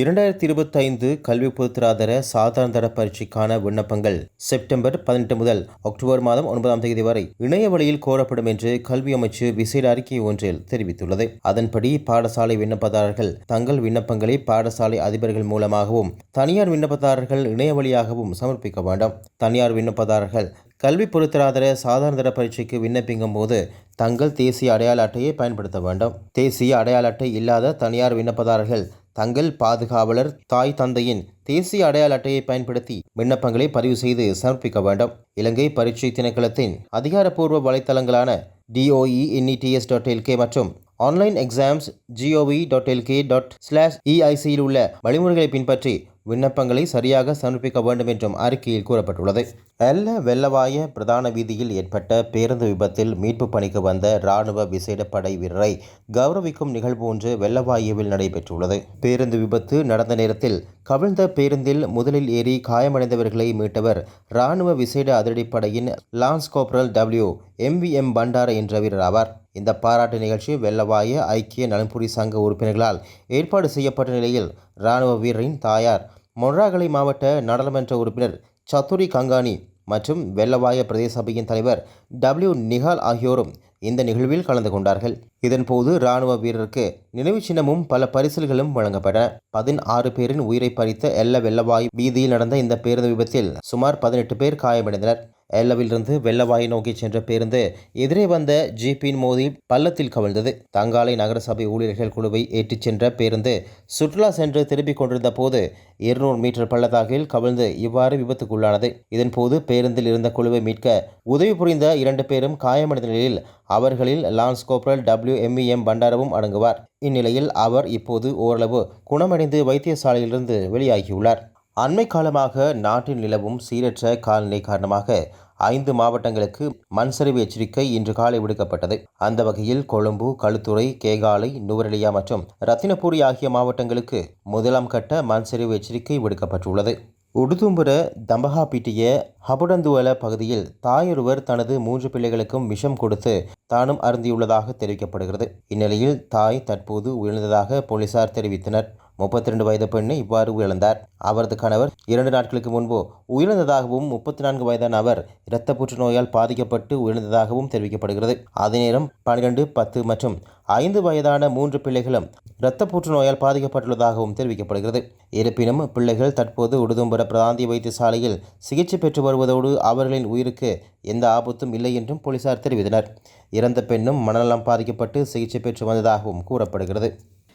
இரண்டாயிரத்தி இருபத்தைந்து கல்வி பொதுத்தராதர சாதாரண பரீட்சைக்கான விண்ணப்பங்கள் செப்டம்பர் பதினெட்டு முதல் அக்டோபர் மாதம் ஒன்பதாம் தேதி வரை இணைய வழியில் கோரப்படும் என்று கல்வி அமைச்சு விசேட அறிக்கை ஒன்றில் தெரிவித்துள்ளது. அதன்படி பாடசாலை விண்ணப்பதாரர்கள் தங்கள் விண்ணப்பங்களை பாடசாலை அதிபர்கள் மூலமாகவும் தனியார் விண்ணப்பதாரர்கள் இணைய வழியாகவும் சமர்ப்பிக்க வேண்டும். தனியார் விண்ணப்பதாரர்கள் கல்வி பொருத்தராதர சாதாரண பரீட்சைக்கு விண்ணப்பிக்கும் போது தங்கள் தேசிய அடையாள அட்டையை பயன்படுத்த வேண்டும். தேசிய அடையாள அட்டை இல்லாத தனியார் விண்ணப்பதாரர்கள் தங்கள் பாதுகாவலர் தாய் தந்தையின் தேசிய அடையாள அட்டையை பயன்படுத்தி விண்ணப்பங்களை பதிவு செய்து சமர்ப்பிக்க வேண்டும். இலங்கை பரீட்சை திணைக்களத்தின் அதிகாரப்பூர்வ வலைத்தளங்களான D O E N E T S dot L K மற்றும் online exams G O V dot L K dot slash இஐசியில் உள்ள வழிமுறைகளை பின்பற்றி விண்ணப்பங்களை சரியாக சமர்ப்பிக்க வேண்டும் என்றும் அறிக்கையில் கூறப்பட்டுள்ளது. எல்ல வெள்ளவாய பிரதான வீதியில் ஏற்பட்ட பேருந்து விபத்தில் மீட்பு பணிக்கு வந்த இராணுவ விசேட படை வீரரை கௌரவிக்கும் நிகழ்வு ஒன்று வெள்ளவாயுவில் நடைபெற்றுள்ளது. பேருந்து விபத்து நடந்த நேரத்தில் கவிழ்ந்த பேருந்தில் முதலில் ஏறி காயமடைந்தவர்களை மீட்டவர் இராணுவ விசேட அதிரடிப்படையின் lance corporal W M V M Bandara என்ற வீரர் ஆவார். இந்த பாராட்டு நிகழ்ச்சி வெள்ளவாய ஐக்கிய நலன்புரி சங்க உறுப்பினர்களால் ஏற்பாடு செய்யப்பட்ட நிலையில் இராணுவ வீரரின் தாயார் மொன்றாகலை மாவட்ட நாடாளுமன்ற உறுப்பினர் சத்துரி கங்கானி மற்றும் வெள்ளவாய பிரதேச சபையின் தலைவர் டபிள்யூ நிகால் ஆகியோரும் இந்த நிகழ்வில் கலந்து கொண்டார்கள். இதன்போது இராணுவ வீரருக்கு நினைவு சின்னமும் பல பரிசல்களும் வழங்கப்பட்டன பதினாறு பேரின் உயிரை பறித்த எல்ல வெள்ளவாய் வீதியில் நடந்த இந்த பேருந்து விபத்தில் சுமார் பதினெட்டு பேர் காயமடைந்தனர். எல்லவிலிருந்து வெள்ளவாயை நோக்கி சென்ற பேருந்து எதிரே வந்த ஜீப்பின் மோதி பள்ளத்தில் கவிழ்ந்தது. தங்காலை நகரசபை ஊழியர்கள் குழுவை ஏற்றிச் சென்ற பேருந்து சுற்றுலா சென்று திரும்பிக் கொண்டிருந்த போது இருநூறு மீட்டர் பள்ளத்தாக்கில் கவிழ்ந்து இவ்வாறு விபத்துக்குள்ளானது. இதன்போது பேருந்தில் இருந்த குழுவை மீட்க உதவி புரிந்த இரண்டு பேரும் காயமடைந்த நிலையில் அவர்களில் லான்ஸ் கோப்ரல் டபிள்யூ எம்இஎம் பண்டாரவும் அடங்குவார். இந்நிலையில் அவர் இப்போது ஓரளவு குணமடைந்து வைத்தியசாலையிலிருந்து வெளியாகியுள்ளார். அண்மை காலமாக நாட்டில் நிலவும் சீரற்ற காலநிலை காரணமாக ஐந்து மாவட்டங்களுக்கு மண்சரிவு எச்சரிக்கை இன்று காலை விடுக்கப்பட்டது. அந்த வகையில் கொழும்பு களுத்துறை கேகாலை நுவரெலியா மற்றும் ரத்தினபுரி ஆகிய மாவட்டங்களுக்கு முதலாம் கட்ட மண்சரிவு எச்சரிக்கை விடுக்கப்பட்டுள்ளது. உடுதும்புர தம்பகாபிட்டிய ஹபுடந்துவல பகுதியில் தாயொருவர் தனது மூன்று பிள்ளைகளுக்கும் விஷம் கொடுத்து தானும் அருந்தியுள்ளதாக தெரிவிக்கப்படுகிறது. இந்நிலையில் தாய் தற்போது உயர்ந்ததாக போலீசார் தெரிவித்தனர். முப்பத்தி ரெண்டு வயது பெண்ணை இவ்வாறு உயிரிழந்தார். அவரது கணவர் இரண்டு நாட்களுக்கு முன்பு உயிரிழந்ததாகவும் முப்பத்தி நான்கு வயதான அவர் இரத்த புற்றுநோயால் பாதிக்கப்பட்டு உயிரிழந்ததாகவும் தெரிவிக்கப்படுகிறது. அதே நேரம் பன்னிரண்டு பத்து மற்றும் ஐந்து வயதான மூன்று பிள்ளைகளும் இரத்த புற்றுநோயால் பாதிக்கப்பட்டுள்ளதாகவும் தெரிவிக்கப்படுகிறது. இருப்பினும் பிள்ளைகள் தற்போது உடுதும்புர பிராந்திய வைத்தியசாலையில் சிகிச்சை பெற்று வருவதோடு அவர்களின் உயிருக்கு எந்த ஆபத்தும் இல்லை என்றும் போலீசார் தெரிவித்தனர். இறந்த பெண்ணும் மனநலம் பாதிக்கப்பட்டு சிகிச்சை பெற்று வந்ததாகவும் கூறப்படுகிறது.